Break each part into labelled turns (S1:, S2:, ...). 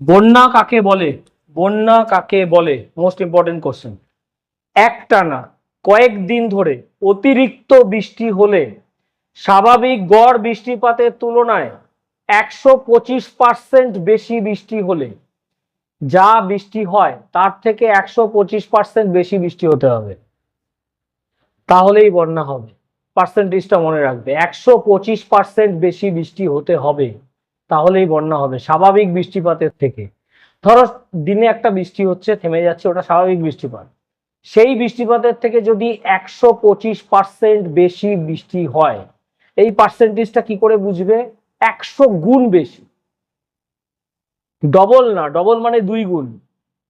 S1: বন্যা কাকে বলে? বন্যা কাকে বলে? মোস্ট ইম্পর্টেন্ট কোশ্চেন একটানা কয়েকদিন ধরে অতিরিক্ত বৃষ্টি হলে স্বাভাবিক গড় বৃষ্টিপাতের তুলনায় একশো পঁচিশ পার্সেন্ট বেশি বৃষ্টি হলে যা বৃষ্টি হয়, তার থেকে একশো পঁচিশ পার্সেন্ট বেশি বৃষ্টি হতে হবে। তাহলেই বন্যা হবে। পার্সেন্টেজটা মনে রাখবে, একশো পঁচিশ পার্সেন্ট বেশি বৃষ্টি হতে হবে। তাহলেই বন্যা হবে, স্বাভাবিক বৃষ্টিপাতের থেকে। ধরো দিনে একটা বৃষ্টি হচ্ছে, থেমে যাচ্ছে, ওটা স্বাভাবিক বৃষ্টিপাত। সেই বৃষ্টিপাতের থেকে যদি একশো পঁচিশ পার্সেন্ট বেশি বৃষ্টি হয়, এই পার্সেন্টেজটা কি করে বুঝবে? একশো গুণ বেশি। ডবল না ডবল মানে দুই গুণ।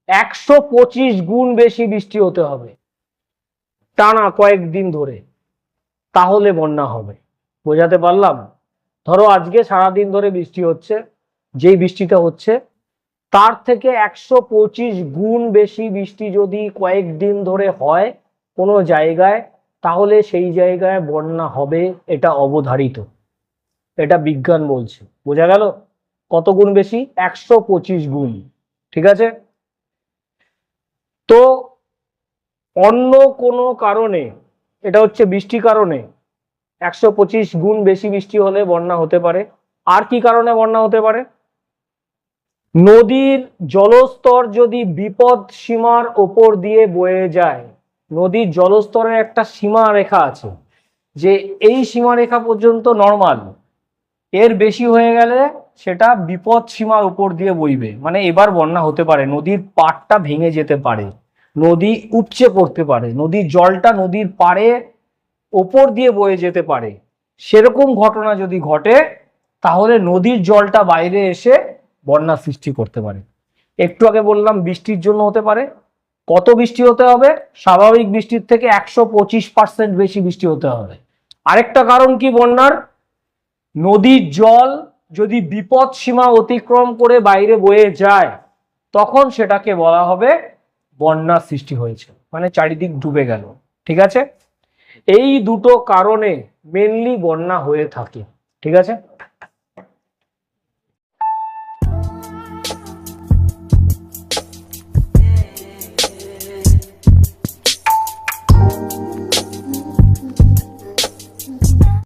S1: একশো পঁচিশ গুণ বেশি বৃষ্টি হতে হবে, টানা কয়েকদিন ধরে। তাহলে বন্যা হবে। বোঝাতে পারলাম? ধরো আজকে সারাদিন ধরে বৃষ্টি হচ্ছে, যেই বৃষ্টিটা হচ্ছে, তার থেকে একশো পঁচিশ গুণ বেশি বৃষ্টি যদি কয়েকদিন ধরে হয় কোনো জায়গায়, তাহলে সেই জায়গায় বন্যা হবে, এটা অবধারিত। এটা বিজ্ঞান বলছে। বোঝা গেল? কত গুণ বেশি? একশো পঁচিশ গুণ। ঠিক আছে? তো অন্য কোনো কারণে, এটা হচ্ছে বৃষ্টি কারণে একশো পঁচিশ গুণ বেশি বৃষ্টি হলে বন্যা হতে পারে। আর কি কারণে বন্যা হতে পারে? নদীর জলস্তর যদি বিপদ সীমার ওপর দিয়ে বয়ে যায়, নদীর জলস্তরের একটা সীমা রেখা আছে, যে এই সীমারেখা পর্যন্ত নর্মাল। এর বেশি হয়ে গেলে সেটা বিপদ সীমার উপর দিয়ে বইবে। মানে এবার বন্যা হতে পারে, নদীর পাড়টা ভেঙে যেতে পারে, নদী উপচে পড়তে পারে, নদীর জলটা নদীর পাড়ে ওপর দিয়ে বয়ে যেতে পারে। সেরকম ঘটনা যদি ঘটে, তাহলে নদীর জলটা বাইরে এসে বন্যা সৃষ্টি করতে পারে। একটু আগে বললাম বৃষ্টির জন্য হতে পারে। কত বৃষ্টি হতে হবে? স্বাভাবিক বৃষ্টির থেকে একশো পঁচিশ পার্সেন্ট বেশি বৃষ্টি হতে হবে। আরেকটা কারণ কি বন্যার? নদীর জল যদি বিপদ সীমা অতিক্রম করে বাইরে বয়ে যায়, তখন সেটাকে বলা হবে বন্যার সৃষ্টি হয়েছে। মানে চারিদিক ডুবে গেল। ঠিক আছে? এই দুটো কারণে মেনলি বন্যা হয়ে থাকে ঠিক আছে?